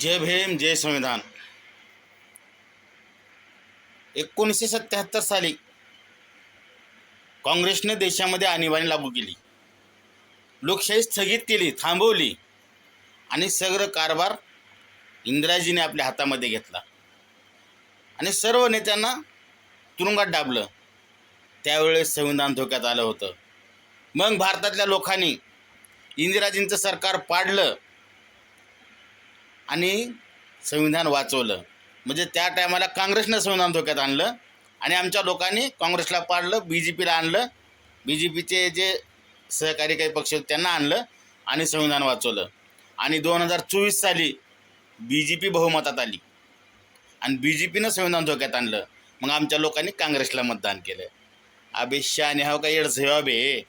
जय भीम जय संविधान. एकोणीसशे सत्याहत्तर साली काँग्रेसने देशामध्ये आणीबाणी लागू केली. लोकशाही स्थगित केली थांबवली आणि सगळं कारभार इंदिराजीने आपल्या हातामध्ये घेतला. आणि सर्व नेत्यांना तुरुंगात डाबलं. त्यावेळेस संविधान धोक्यात आलं होतं. मग भारतातल्या लोकांनी इंदिराजींचं सरकार पाडलं. आणि संविधान वाचवलं. म्हणजे त्या टायमाला काँग्रेसनं संविधान धोक्यात आणलं आणि आमच्या लोकांनी काँग्रेसला पाडलं बी जे पीला आणलं. बी जे पीचे जे सहकारी काही पक्ष होते त्यांना आणलं आणि संविधान वाचवलं. आणि दोन हजार चोवीस साली बी जे पी बहुमतात आली. आणि बी जे पीनं संविधान धोक्यात आणलं. मग आमच्या लोकांनी काँग्रेसला मतदान केलं. अबे शाने का येड सेवा बे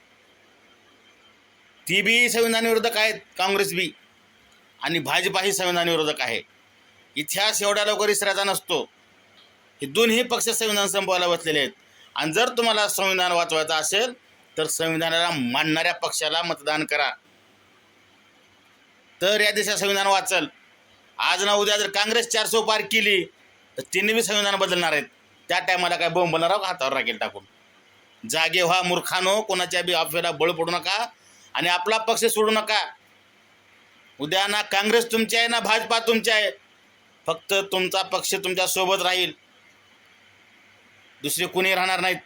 ती बी संविधान काय काँग्रेस बी. आणि भाजपाही संविधान विरोधक आहे. इतिहास एवढ्या लवकर विसरायचा नसतो. हे दोन्ही पक्ष संविधान संपवायला बसलेले आहेत. आणि जर तुम्हाला संविधान वाचवायचं असेल तर संविधानाला मानणाऱ्या पक्षाला मतदान करा. तर या देशात संविधान वाचल. आज ना उद्या जर काँग्रेस चारशे पार केली तर तिने बी संविधान बदलणार आहेत. त्या टायमाला काय बोंब बनणार हातावर राखेल टाकून. जागे व्हा मूर्खानो कोणाच्या बी अफवेला बळ पडू नका आणि आपला पक्ष सोडू नका. उद्या ना काँग्रेस तुमची आहे ना भाजपा तुमची आहे. फक्त तुमचा पक्ष तुमच्यासोबत राहील. दुसरे कुणी राहणार नाहीत.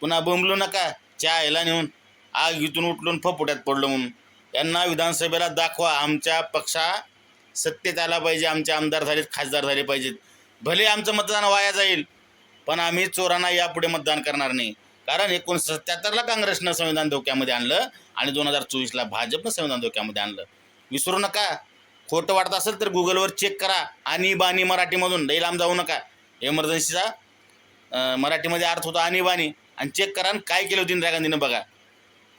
पुन्हा बोंबलू नका. चायला नेऊन. आग इथून उठलून फपुट्यात पडलं म्हणून. यांना विधानसभेला दाखवा. आमच्या पक्षा सत्तेत आला पाहिजे. आमचे आमदार झालेत खासदार झाले पाहिजेत. भले आमचं मतदान वाया जाईल पण आम्ही चोरांना यापुढे मतदान करणार नाही. कारण एकोणीसशे सत्याहत्तरला काँग्रेसनं संविधान धोक्यामध्ये आणलं आणि दोन हजार चोवीसला भाजपनं संविधान धोक्यामध्ये आणलं. विसरू नका. खोटं वाटत असेल तर गुगलवर चेक करा. आणि बाणी मराठीमधून लई लांब जाऊ नका. एमर्जन्सीचा मराठीमध्ये अर्थ होता आणीबाणी आणि चेक करा आणि काय केलं होतं इंदिरा गांधीनं बघा.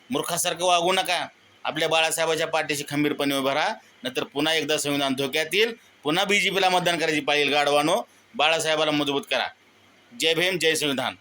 मूर्खासारखं वागू नका. आपल्या बाळासाहेबाच्या पाठीशी खंबीरपणे उभा राहा. नंतर पुन्हा एकदा संविधान धोक्यात येईल. पुन्हा बी जे पीला मतदान करायची पाळील गाडवानो बाळासाहेबाला मजबूत करा. जय भीम जय संविधान.